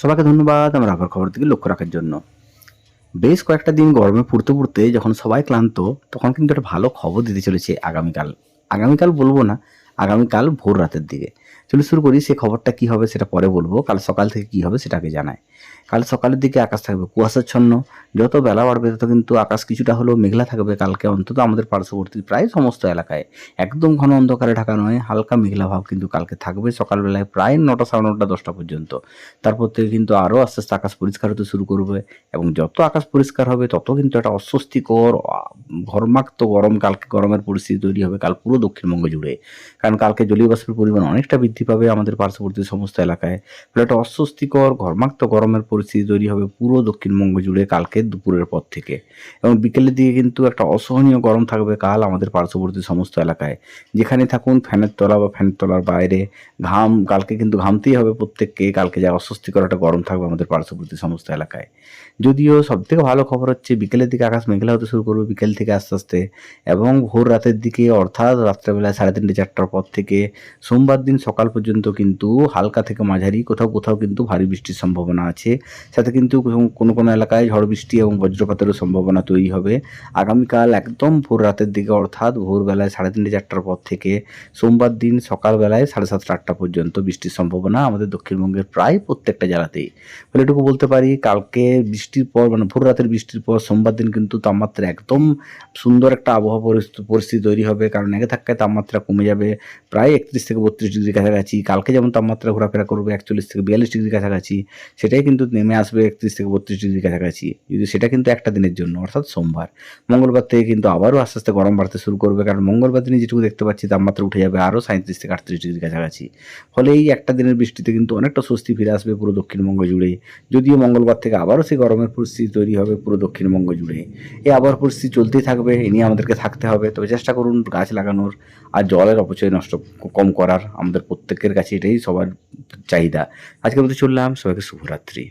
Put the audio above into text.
সবাইকে ধন্যবাদ আমার আবার খবর দিকে লক্ষ্য রাখার জন্য। বেশ কয়েকটা দিন গরমে পড়তে পড়তে যখন সবাই ক্লান্ত, তখন কিন্তু একটা ভালো খবর দিতে চলেছে আগামীকাল। আগামীকাল বলব না, আগামীকাল ভোর রাতের দিকে। চলে শুরু করি, সে খবরটা কি হবে সেটা পরে বলব। কাল সকাল থেকে কি হবে সেটাকে জানায় কাল সকালের দিকে আকাশ থাকবে কুয়াশাচ্ছন্ন, যত বেলা বাড়বে তত কিন্তু আকাশ কিছুটা হলেও মেঘলা থাকবে কালকে অন্তত আমাদের পার্শ্ববর্তী প্রায় সমস্ত এলাকায়। একদম ঘন অন্ধকারে ঢাকা নয়, হালকা মেঘলা ভাব কিন্তু কালকে থাকবে সকালবেলায় প্রায় নটা সাড়ে নটা, দশটা পর্যন্ত। তারপর থেকে কিন্তু আরও আস্তে আস্তে আকাশ পরিষ্কার হতে শুরু করবে এবং যত আকাশ পরিষ্কার হবে তত কিন্তু একটা অস্বস্তিকর ঘর্মাক্ত গরম, কালকে গরমের পরিস্থিতি তৈরি হবে, কাল পুরো দক্ষিণবঙ্গ জুড়ে। কারণ কালকে জলীয় বাষ্পের পরিমাণ অনেকটা বৃদ্ধি পাবে আমাদের পার্শ্ববর্তী সমস্ত এলাকায়। ফলে একটা অস্বস্তিকর, ঘর্মাক্ত গরমের পরিস্থিতি তৈরি হবে পুরো দক্ষিণবঙ্গ জুড়ে কালকে দুপুরের পর থেকে। এবং বিকেলের দিকে কিন্তু একটা অসহনীয় গরম থাকবে কাল আমাদের পার্শ্ববর্তী সমস্ত এলাকায়। যেখানে থাকুন, ফ্যানের তলা বা ফ্যানের তলার বাইরে, ঘাম, কালকে কিন্তু ঘামতেই হবে প্রত্যেককে, কালকে যা অস্বস্তিকর একটা গরম থাকবে আমাদের পার্শ্ববর্তী সমস্ত এলাকায়। যদিও সব থেকে ভালো খবর হচ্ছে বিকেলের দিকে আকাশ মেঘলা হতে শুরু করবে বিকেল থেকে আস্তে আস্তে। এবং ভোর রাতের দিকে অর্থাৎ রাত্রেবেলায় সাড়ে তিনটে চারটার পর থেকে সোমবার দিন সকাল পর্যন্ত কিন্তু হালকা থেকে মাঝারি, কোথাও কোথাও কিন্তু ভারী বৃষ্টির সম্ভাবনা আছে। সাথে কিন্তু কোনো- কোনো এলাকায় ঝড় বৃষ্টি এবং বজ্রপাতেরও সম্ভাবনা তৈরি হবে। আগামীকাল একদম ভোর রাতের দিকে অর্থাৎ ভোরবেলায় সাড়ে তিনটে চারটার পর থেকে সোমবার দিন সকালবেলায় সাড়ে সাতটা আটটা পর্যন্ত বৃষ্টির সম্ভাবনা আমাদের দক্ষিণবঙ্গের প্রায় প্রত্যেকটা জেলাতেই। ফলে এটুকু বলতে পারি, কালকে বৃষ্টির পর মানে ভোর রাতের বৃষ্টির পর সোমবার দিন কিন্তু তাপমাত্রা একদম সুন্দর একটা আবহাওয়া পরিস্থিতি তৈরি হবে। কারণ একে থাকায় তাপমাত্রা কমে যাবে, প্রায় একত্রিশ থেকে বত্রিশ ডিগ্রি কাছাকাছি, কালকে যেমন তাপমাত্রা ঘোরাফেরা করবে একচল্লিশ থেকে বিয়াল্লিশ ডিগ্রি কাছাকাছি, সেটাই কিন্তু নেমে আসবে একত্রিশ থেকে বত্রিশ ডিগ্রি কাছাকাছি। যদি সেটা কিন্তু একটা দিনের জন্য, অর্থাৎ সোমবার। মঙ্গলবার থেকে কিন্তু আবারও আস্তে আস্তে গরম বাড়তে শুরু করবে, কারণ মঙ্গলবার দিনে যেটুকু দেখতে পাচ্ছি তাপমাত্রা উঠে যাবে আরও সাঁত্রিশ থেকে আটত্রিশ ডিগ্রি কাছাকাছি। ফলে এই একটা দিনের বৃষ্টিতে কিন্তু অনেকটা স্বস্তি ফিরে আসবে পুরো দক্ষিণবঙ্গ জুড়ে। যদিও মঙ্গলবার থেকে আবারও সেই গরমের পরিস্থিতি তৈরি হবে পুরো দক্ষিণবঙ্গ জুড়ে। এই আবহাওয়ার পরিস্থিতি চলতেই থাকবে, এ নিয়ে আমাদেরকে থাকতে হবে। তবে চেষ্টা করুন গাছ লাগানোর, আর জলের অপচয় নষ্ট কম করার আমাদের প্রত্যেকের কাছে এটাই সবার চাহিদা। আজকের মধ্যে চললাম সবাইকে শুভরাত্রি।